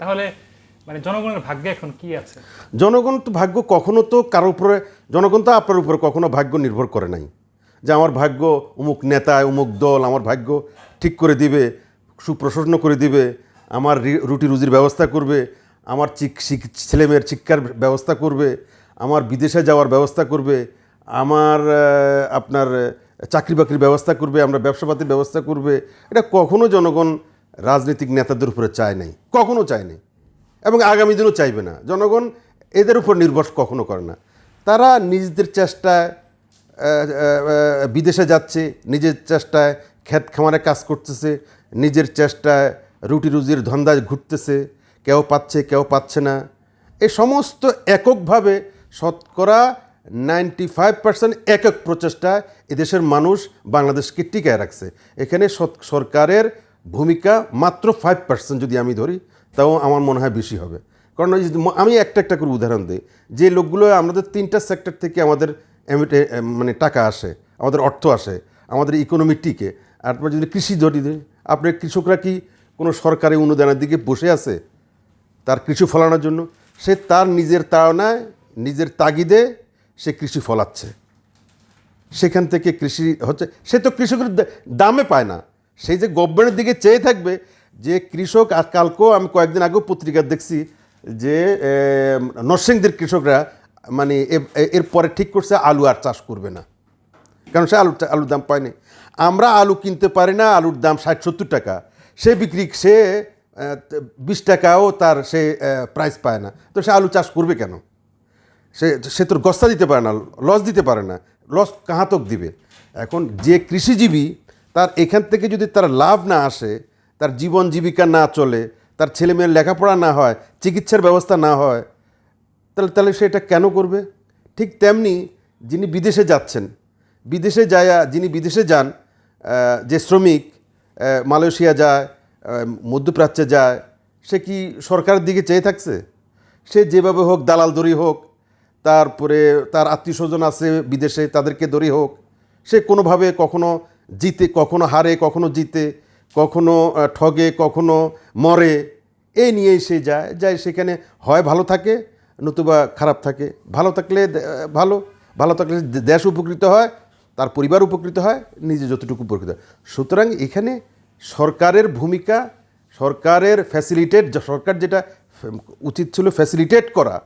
তাহলে মানে জনগণের ভাগ্যে এখন কি আছে? জনগণ তো ভাগ্য কখনো তো কারোর উপরে, জনগণ তো আপনার উপরে কখনো ভাগ্য নির্ভর করে নাই। যে আমার ভাগ্য অমুক নেতা, অমুক দল, আমার ভাগ্য ঠিক করে দিবে, সুপ্রশাসন করে দিবে, আমার রুটি রুজির ব্যবস্থা করবে, আমার ছেলেমেয়ের শিক্ষার ব্যবস্থা করবে, আমার বিদেশে যাওয়ার ব্যবস্থা করবে, আমার আপনার চাকরি বাকরির ব্যবস্থা করবে, আমরা ব্যবসাপাতির ব্যবস্থা করবে, এটা কখনো জনগণ রাজনৈতিক নেতাদের উপরে চায় নাই, কখনো চায় নাই এবং আগামী দিনও চাইবে না। জনগণ এদের উপর নির্ভর কখনো করে না। তারা নিজেদের চেষ্টায় বিদেশে যাচ্ছে, নিজের চেষ্টায় ক্ষেত খামারে কাজ করতেছে, নিজের চেষ্টায় রুটি রুজির ধন্দায় ঘুরতেছে, কেউ পাচ্ছে কেউ পাচ্ছে না। এই সমস্ত এককভাবে শতকরা নাইনটি ফাইভ পার্সেন্ট একক প্রচেষ্টায় এদেশের মানুষ বাংলাদেশকে টিকায় রাখছে। এখানে সরকারের ভূমিকা মাত্র ফাইভ পার্সেন্ট যদি আমি ধরি তাও আমার মনে হয় বেশি হবে। কারণ আমি একটা একটা করে উদাহরণ দিই। যে লোকগুলো আমাদের তিনটা সেক্টর থেকে আমাদের মানে টাকা আসে আমাদের অর্থ আসে আমাদের ইকোনমি টিকে। আর তারপর যদি কৃষি দিই, আপনার কৃষকরা কি কোনো সরকারি অনুদানের দিকে বসে আছে? তার কৃষি ফলানোর জন্য। সে তার নিজের তাড়নায় নিজের তাগিদে সে কৃষি ফলাচ্ছে। সেখান থেকে কৃষি হচ্ছে সে তো কৃষকের দামে পায় না। সেই যে গভর্নমেন্টের দিকে চেয়ে থাকবে যে কৃষক, আর কালকেও আমি কয়েকদিন আগেও পত্রিকা দেখছি যে নরসিংদীর কৃষকরা মানে এ- এ- এরপরে ঠিক করছে আলু আর চাষ করবে না। কারণ সে আলু আলুর দাম পায়নি। আমরা আলু কিনতে পারি না, আলুর দাম ষাট, সত্তর টাকা। সে বিক্রি, সে বিশ টাকাও তার সে প্রাইস পায় না। তো সে আলু চাষ করবে কেন? সে সে তোর গস্তা দিতে পারে না, লস দিতে পারে না। লস কাহাতক দিবে? এখন যে কৃষিজীবী তার এখান থেকে যদি তার লাভ না আসে, তার জীবন জীবিকা না চলে, তার ছেলেমেয়ের লেখাপড়া না হয়, চিকিৎসার ব্যবস্থা না হয়, তাহলে তাহলে সে এটা কেন করবে? ঠিক তেমনি যিনি বিদেশে যাচ্ছেন, বিদেশে যায়, যিনি বিদেশে যান যে শ্রমিক মালয়েশিয়া যায় মধ্যপ্রাচ্যে যায়, সে কি সরকারের দিকে চেয়ে থাকছে? সে যেভাবে হোক দালাল দড়ি হোক, তারপরে তার আত্মীয় স্বজন আছে বিদেশে, তাদেরকে দড়ি হোক, সে কোনোভাবে কখনো জিতে, কখনো হারে, কখনো জিতে, কখনো ঠগে, কখনো মরে এই নিয়েই সে যায় যায় সেখানে। হয় ভালো থাকে, নতুবা খারাপ থাকে। ভালো থাকলে ভালো ভালো থাকলে দেশ উপকৃত হয়, তার পরিবার উপকৃত হয়, নিজে যতটুকু উপকৃত হয়। সুতরাং এখানে সরকারের ভূমিকা, সরকারের ফ্যাসিলিটেট সরকার যেটা উচিত ছিল ফ্যাসিলিটেট করা,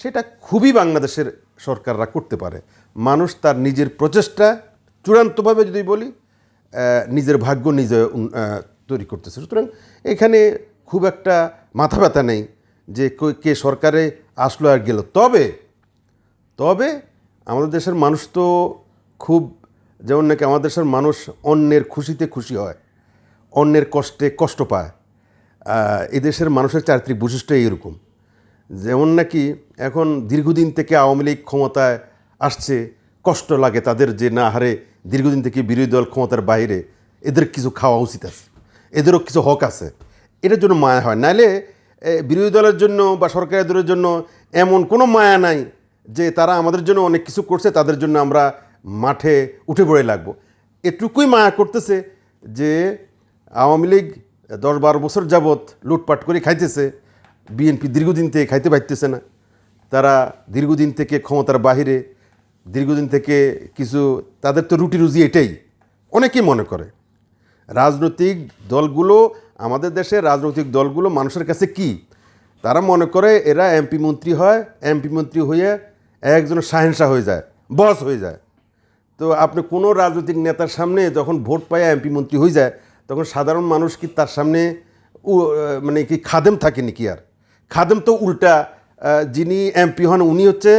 সেটা খুবই বাংলাদেশের সরকাররা করতে পারে। মানুষ তার নিজের প্রচেষ্টা চূড়ান্তভাবে যদি বলি নিজের ভাগ্য নিজে তৈরি করতেছে। সুতরাং এখানে খুব একটা মাথা ব্যথা নেই যে কে- সরকারে আসলো আর গেল। তবে তবে আমাদের দেশের মানুষ তো খুব যেমন নাকি আমাদের দেশের মানুষ অন্যের খুশিতে খুশি হয় অন্যের কষ্টে কষ্ট পায়। আহ, এই দেশের মানুষের চারিত্রিক বৈশিষ্ট্য এরকম। যেমন নাকি এখন দীর্ঘদিন থেকে আওয়ামী লীগ ক্ষমতায় আসছে কষ্ট লাগে তাদের যে না হারে দীর্ঘদিন থেকে বিরোধী দল ক্ষমতার বাইরে এদের কিছু খাওয়া উচিত আছে। এদেরও কিছু হক আছে। এটার জন্য মায়া হয়। নাইলে বিরোধী দলের জন্য বা সরকারি দলের জন্য এমন কোনো মায়া নাই যে তারা আমাদের জন্য অনেক কিছু করছে, তাদের জন্য আমরা মাঠে উঠে পড়ে লাগবো। এটুকুই মায়া করতেছে যে আওয়ামী লীগ দশ বারো বছর যাবৎ লুটপাট করে খাইতেছে। বিএনপি দীর্ঘদিন থেকে খাইতে পারতেছে না। তারা দীর্ঘদিন থেকে ক্ষমতার বাহিরে দীর্ঘদিন থেকে কিছু, তাদের তো রুটি রুজি এটাই। অনেকেই মনে করে, রাজনৈতিক দলগুলো, আমাদের দেশের রাজনৈতিক দলগুলো মানুষের কাছে কি? তারা মনে করে এরা এমপি মন্ত্রী হয়, এমপি মন্ত্রী হয়ে একজন শাহেনশাহ হয়ে যায়, বস হয়ে যায়। তো আপনি কোনো রাজনৈতিক নেতার সামনে যখন ভোট পায় এমপি মন্ত্রী হয়ে যায়, তখন সাধারণ মানুষ কি তার সামনে মানে কি খাদেম থাকে নাকি আর? খাদেম তো উল্টা যিনি এমপি হন, উনি হচ্ছে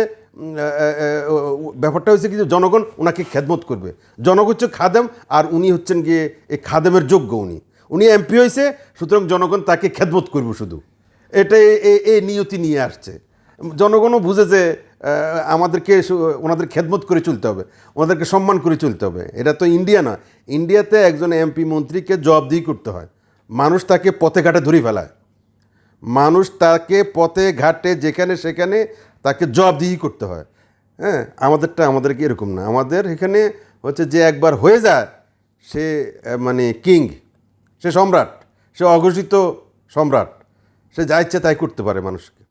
ব্যাপারটা হচ্ছে কি জনগণ ওনাকে খেদমত করবে। জনগণ হচ্ছে খাদেম আর উনি হচ্ছেন গিয়ে এই খাদেমের যোগ্য উনি। উনি এমপি হয়েছে, সুতরাং জনগণ তাকে খেদমত করবে শুধু। এটা এই নিয়তি নিয়ে আসছে। জনগণও বুঝে যে আমাদেরকে ওনাদের খেদমত করে চলতে হবে, ওনাদেরকে সম্মান করে চলতে হবে। এটা তো ইন্ডিয়া না। ইন্ডিয়াতে একজন এমপি মন্ত্রীকে জবাবদিহি করতে হয়। মানুষ তাকে পথে ঘাটে ধরে ফেলায়। মানুষ তাকে পথে ঘাটে যেখানে সেখানে তাকে জবাবদিহি করতে হয়। হ্যাঁ আমাদেরটা আমাদেরকে এরকম না। আমাদের এখানে হচ্ছে যে একবার হয়ে যায়, সে মানে কিং, সে সম্রাট, সে অঘোষিত সম্রাট, সে যা ইচ্ছে তাই করতে পারে মানুষকে।